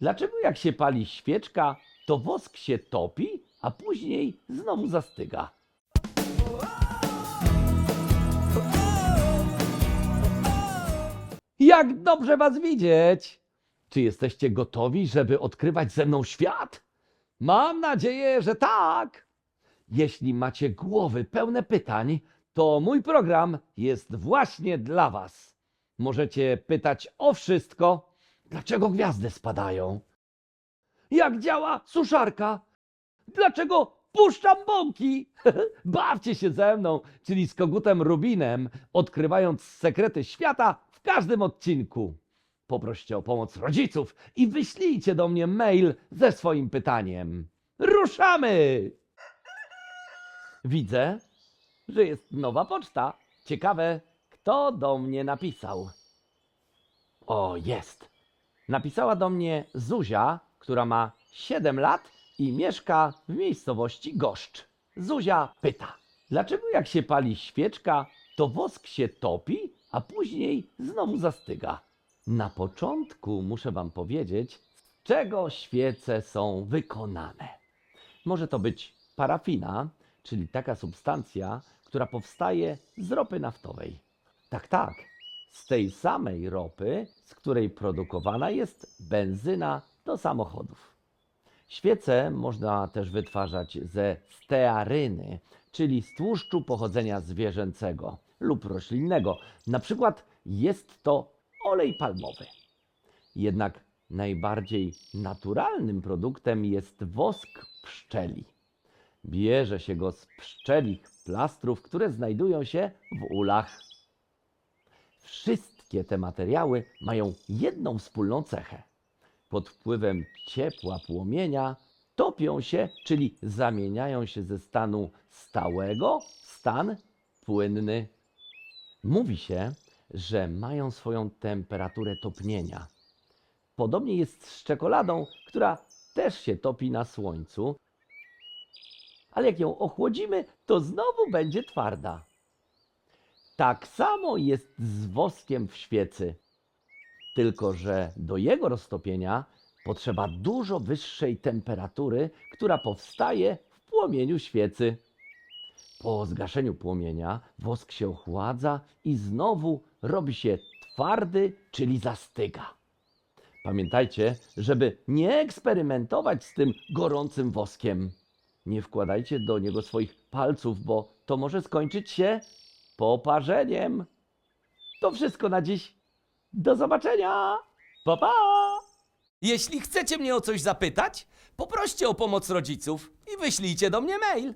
Dlaczego jak się pali świeczka, to wosk się topi, a później znowu zastyga? Jak dobrze was widzieć! Czy jesteście gotowi, żeby odkrywać ze mną świat? Mam nadzieję, że tak. Jeśli macie głowy pełne pytań, to mój program jest właśnie dla was. Możecie pytać o wszystko. Dlaczego gwiazdy spadają? Jak działa suszarka? Dlaczego puszczam bąki? Bawcie się ze mną, czyli z kogutem Rubinem, odkrywając sekrety świata w każdym odcinku. Poproście o pomoc rodziców i wyślijcie do mnie mail ze swoim pytaniem. Ruszamy! Widzę, że jest nowa poczta. Ciekawe, kto do mnie napisał. O, jest. Napisała do mnie Zuzia, która ma 7 lat i mieszka w miejscowości Goszcz. Zuzia pyta, dlaczego jak się pali świeczka, to wosk się topi, a później znowu zastyga? Na początku muszę wam powiedzieć, z czego świece są wykonane. Może to być parafina, czyli taka substancja, która powstaje z ropy naftowej. Tak, tak, z tej samej ropy, z której produkowana jest benzyna do samochodów. Świece można też wytwarzać ze stearyny, czyli z tłuszczu pochodzenia zwierzęcego lub roślinnego. Na przykład jest to olej palmowy. Jednak najbardziej naturalnym produktem jest wosk pszczeli. Bierze się go z pszczelich plastrów, które znajdują się w ulach. Wszystkie te materiały mają jedną wspólną cechę. Pod wpływem ciepła płomienia topią się, czyli zamieniają się ze stanu stałego w stan płynny. Mówi się, że mają swoją temperaturę topnienia. Podobnie jest z czekoladą, która też się topi na słońcu, ale jak ją ochłodzimy, to znowu będzie twarda. Tak samo jest z woskiem w świecy, tylko że do jego roztopienia potrzeba dużo wyższej temperatury, która powstaje w płomieniu świecy. Po zgaszeniu płomienia wosk się ochładza i znowu robi się twardy, czyli zastyga. Pamiętajcie, żeby nie eksperymentować z tym gorącym woskiem. Nie wkładajcie do niego swoich palców, bo to może skończyć się poparzeniem. To wszystko na dziś. Do zobaczenia. Pa pa! Jeśli chcecie mnie o coś zapytać, poproście o pomoc rodziców i wyślijcie do mnie mail.